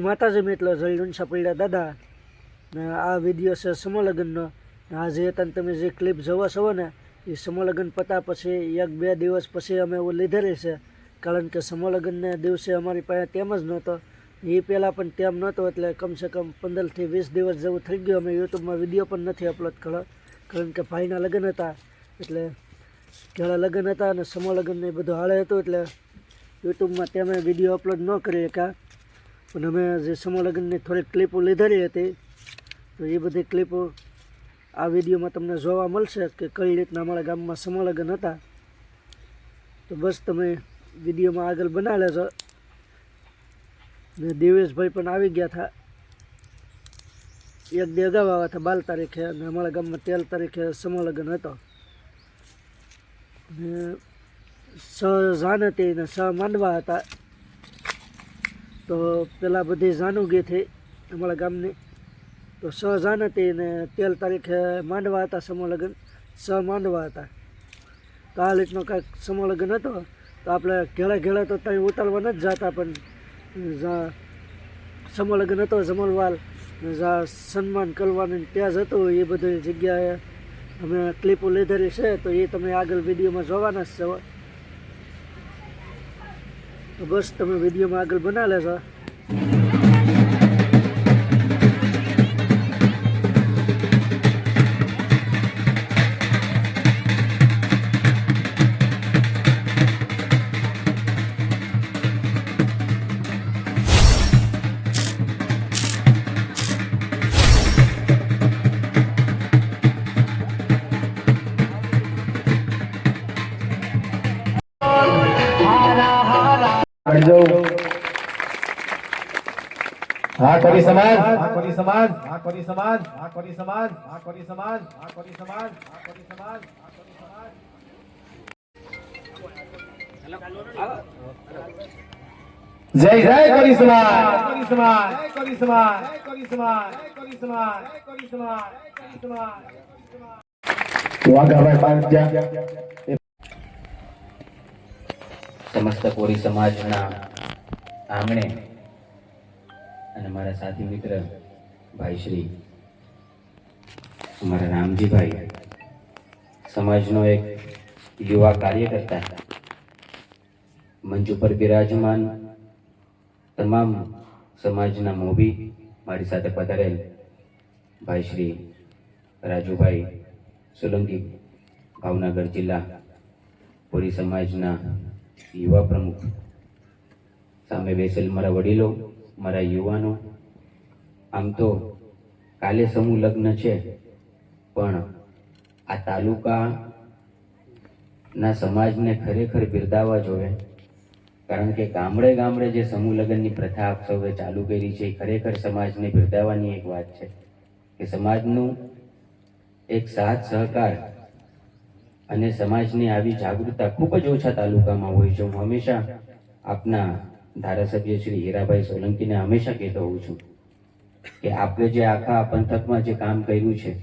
જય માતાજી મિત્રો જય લુણસા પડ્યા દાદા. ને આ વીડિયો છે સમલગ્નનો. ને આજે તને તમે જે ક્લિપ જોવો છો ને, એ સમલગ્ન પતા પછી એક બે દિવસ પછી અમે એવું લીધેલી છે. કારણ કે સમલગ્નને દિવસે અમારી પાસે તેમ જ નહોતો. એ પહેલાં પણ તેમ નહોતો, એટલે કમસે કમ પંદરથી વીસ દિવસ જેવું થઈ ગયું. અમે યુટ્યુબમાં વીડિયો પણ નથી અપલોડ કર્યો. કારણ કે ભાઈના લગ્ન હતા. એટલે ઘણા લગ્ન હતા અને સમલગ્નને બધું હાળે હતું. એટલે યુટ્યુબમાં તેમે વીડિયો અપલોડ ન કરી શકા પણ અમે જે સમલગ્નની થોડીક ક્લિપો લીધેલી હતી, તો એ બધી ક્લિપો આ વિડીયોમાં તમને જોવા મળશે કે કઈ રીતના અમારા ગામમાં સમલગ્ન હતા. તો બસ તમે વિડીયોમાં આગળ બનાવ્યા લેજો. ને દિવેશભાઈ પણ આવી ગયા હતા એક દી અગાઉ આવ્યા હતા બાર તારીખે અને અમારા ગામમાં તેર તારીખે સમલગ્ન હતો. ને સ જાન હતી ને સ માંડવા હતા. તો પહેલાં બધી જાનુગી થઈ અમારા ગામની. તો સ જાન હતી ને તેર તારીખે માંડવા હતા સમલગ્ન. સ માંડવા હતા. તો આ રીતનો કાંઈક સમલગ્ન હતો. તો આપણે ઘેડા ઘેડા તો ત્યાં ઉતારવા નથી જતા, પણ સમલગ્ન હતો જમલવાલ. સન્માન કરવાનું ત્યાં જ હતું એ બધી જગ્યાએ. અમે ક્લિપો લીધેલી છે, તો એ તમે આગળ વિડીયોમાં જોવાના જ છો. બસ તમે વિડીયોમાં આગળ બના લેજો હા કરી સમાજ હા કરી સમાજ હા કરી સમાજ હા કરી સમાજ હા કરી સમાજ હા કરી સમાજ હા કરી સમાજ. હા કરી સમાજ. જય જય કરી સમાજ. કરી સમાજ કરી સમાજ. કરી સમાજ કરી સમાજ. કરી સમાજ કરી સમાજ. વાઘાભાઈ પાંજા સમસ્ત કોરી સમાજના આંગણે અને મારા સાથી મિત્ર, ભાઈ શ્રી. અમારા રામજીભાઈ સમાજનો એક યુવા કાર્યકર્તા. મંચ ઉપર બિરાજમાન તમામ સમાજના મોભી મારી સાથે પધારેલ ભાઈ શ્રી રાજુભાઈ સોલંકી, ભાવનગર જિલ્લા કોળી સમાજના યુવા પ્રમુખ. સામે બેસેલ મારા વડીલો મારા યુવાનો, આમ તો કાલે સમૂહ લગ્ન છે, પણ આ તાલુકાના સમાજને ખરેખર બિરદાવવા જોઈએ કારણ કે ગામડે ગામડે જે સમૂહ લગ્નની પ્રથા આપ સૌએ ચાલુ કરી છે, એ ખરેખર સમાજને બિરદાવવાની એક વાત છે. કે સમાજનું એક સાથ સહકાર અને સમાજની આવી જાગૃતતા ખૂબ જ ઓછા તાલુકામાં હોય છે. હું હંમેશા આપના ધારાસભ્ય શ્રી હીરાભાઈ સોલંકીને હંમેશા કહેતો હોઉં છું કે આપણે જે આખા પંથકમાં જે કામ કર્યું છે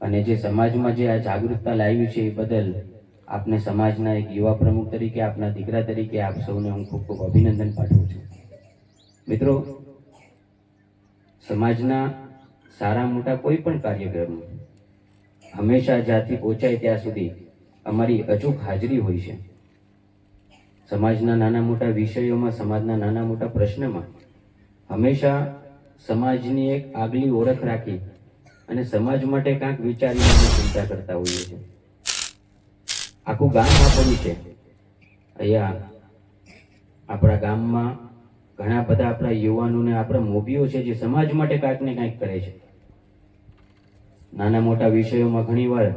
અને જે સમાજમાં જે આ જાગૃતતા લાવી છે એ બદલ આપને સમાજના એક યુવા પ્રમુખ તરીકે, આપના દીકરા તરીકે, આપ સૌને હું ખૂબ ખૂબ અભિનંદન પાઠવું છું. મિત્રો, સમાજના સારા મોટા કોઈ પણ કાર્યક્રમ હંમેશા જ્યાંથી પહોંચાય ત્યાં સુધી અમારી અચૂક હાજરી હોય છે. સમાજના નાના મોટા વિષયોમાં, સમાજના નાના મોટા પ્રશ્નમાં હંમેશા સમાજની એક આગલી ઓળખ રાખી અને સમાજ માટે કાંઈક વિચારીને ચિંતા કરતા હોઈએ છીએ. આખું ગામ આપણું છે. અહીંયા આપણા ગામમાં ઘણા બધા આપણા યુવાનોને આપણા મોભીઓ છે જે સમાજ માટે કાંઈક ને કાંઈક કરે છે. નાના મોટા વિષયોમાં ઘણીવાર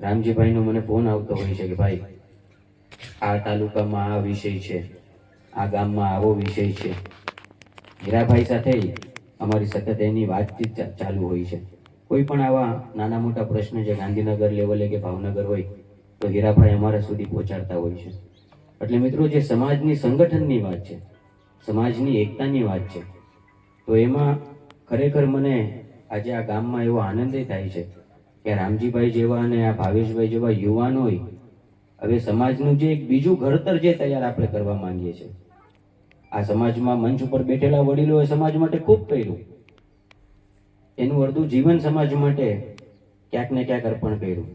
રામજીભાઈનો મને ફોન આવતો હોય છે કે ભાઈ આ તાલુકામાં આ વિષય છે, આ ગામમાં આવો વિષય છે. હીરાભાઈ સાથે અમારી સતત એની વાતચીત ચાલુ હોય છે. કોઈ પણ આવા નાના મોટા પ્રશ્ન જે ગાંધીનગર લેવલે કે ભાવનગર હોય, તો હીરાભાઈ અમારા સુધી પહોંચાડતા હોય છે. એટલે મિત્રો, જે સમાજની સંગઠનની વાત છે, સમાજની એકતાની વાત છે, તો એમાં ખરેખર મને આજે આ ગામમાં એવો આનંદ થાય છે કે રામજીભાઈ જેવા અને આ ભાવેશભાઈ જેવા યુવાનોએ હવે સમાજનું જે એક બીજું ઘડતર જે તૈયાર આપણે કરવા માંગીએ છીએ, આ સમાજમાં મંચ ઉપર બેઠેલા વડીલોએ સમાજ માટે ખૂબ કર્યું. એનું અડધું જીવન સમાજ માટે ક્યાંક ને ક્યાંક અર્પણ કર્યું.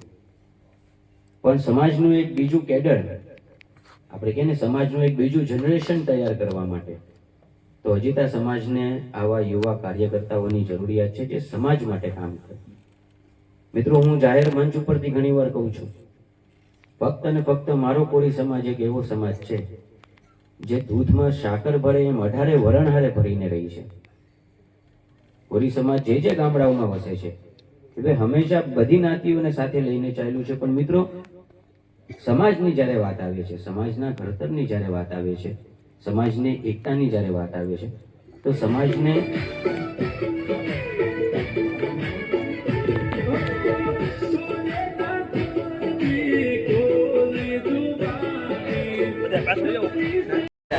પણ સમાજનું એક બીજું કેડર, આપણે કહીએ ને સમાજનું એક બીજું જનરેશન તૈયાર કરવા માટે, તો હજી ત્યાં સમાજને આવા યુવા કાર્યકર્તાઓની જરૂરિયાત છે જે સમાજ માટે કામ કરે. મિત્રો, હું જાહેર મંચ ઉપરથી ઘણી વાર કહું છું ફક્ત અને ફક્ત મારો કોળી સમાજ એક એવો સમાજ છે, જે દૂધમાં સાકર ભરે એમ અઢારે વરણહારે ભરીને રહી છે. કોળી સમાજ જે જે ગામડાઓમાં વસે છે. એટલે હંમેશા બધી નાતીઓને સાથે લઈને ચાલ્યું છે, પણ મિત્રો, સમાજની જ્યારે વાત આવે છે, સમાજના ઘડતરની જ્યારે વાત આવે છે, સમાજની એકતાની જ્યારે વાત આવે છે, તો સમાજને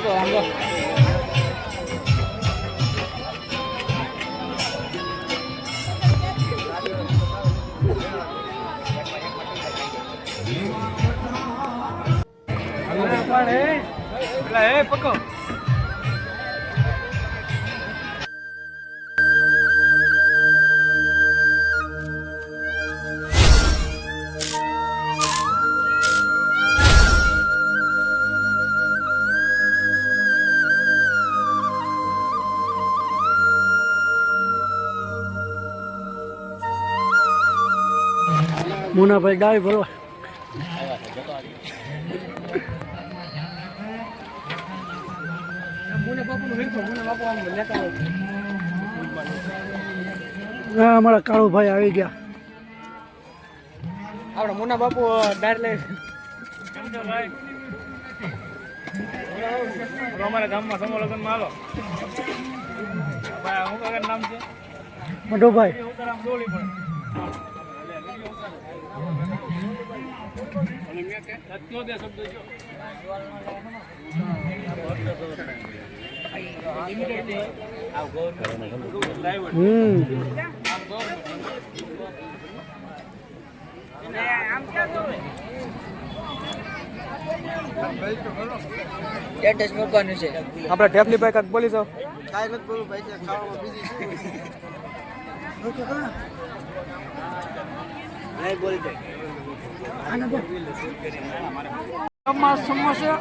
અશ્વ પ્રેમી મુનાભાઈ ડાળી ભરવા. હા અમારા કાળુભાઈ આવી ગયા. આપણા મુના બાપુ ડાર લે અમારા ગામમાં સમો લગ્નમાં આવો ભાઈ હું કાકા નામ છે? મઢોભાઈ હું તારા આમ દોડી પડે સત્યોતેર શબ્દો જો હમ આપણે ટેપલી ભાઈ ખાવામાં બીજી જાઓ સમોસા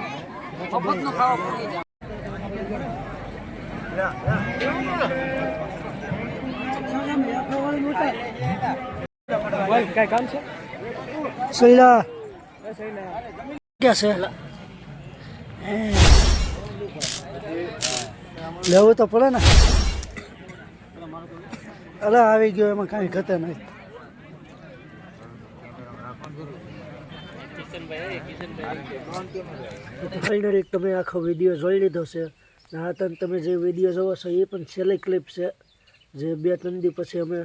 બોલ કાંઈ કામ છે સૈલા છે લેવું તો પડે ને. અલા, આવી ગયો એમાં કાંઈ ઘટે નહીં. ફાઇનલી તમે આખો વીડિયો જોઈ લીધો છે. આ તન તમે જે વીડિયો જોવો છો એ પણ છેલ્લી ક્લિપ છે. જે બે ત્રણ દી પછી અમે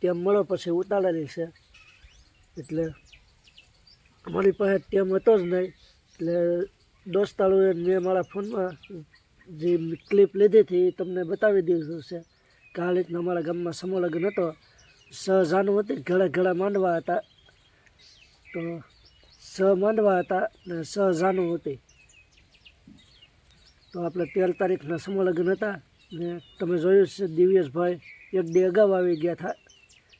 ટેમ મળો પછી ઉતારેલી છે. એટલે અમારી પાસે ટેમ હતો જ નહીં. એટલે દોસ્તારોએ મેં મારા ફોનમાં જે ક્લિપ લીધી હતી એ તમને બતાવી દીધું છે. કે આ રીતના અમારા ગામમાં સમૂહ લગ્ન હતો. સહજાનું હતી ઘણા ઘણા માંડવા હતા. તો છ માંડવા હતા ને છ જાનુ હતી. તો આપણે તેર તારીખના સમલગ્ન હતા ને તમે જોયું છે દિવ્યેશભાઈ એક ડે અગાઉ આવી ગયા હતા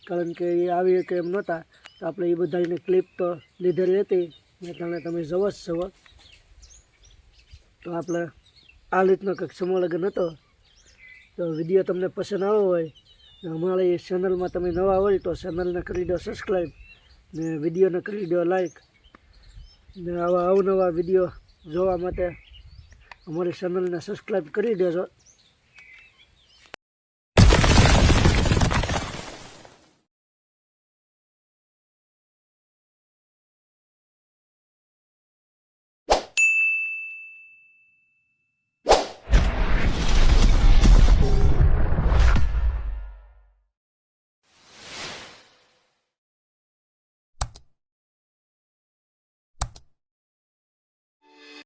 કારણ કે એ આવી કે એમ નહોતા. તો આપણે એ બધાને ક્લિપ તો લીધેલી હતી ને તમે તમે જવો જ જવો તો આપણે આ રીતનો કંઈક સમલગ્ન હતો. તો વીડિયો તમને પસંદ આવ્યો હોય ને અમારી ચેનલમાં તમે નવા હોય તો ચેનલને કરી દો સબસ્ક્રાઈબ ને વિડીયોને કરી દો લાઈક ને આવા અવનવા વીડિયો જોવા માટે અમારી ચેનલને સબસ્ક્રાઈબ કરી દેજો.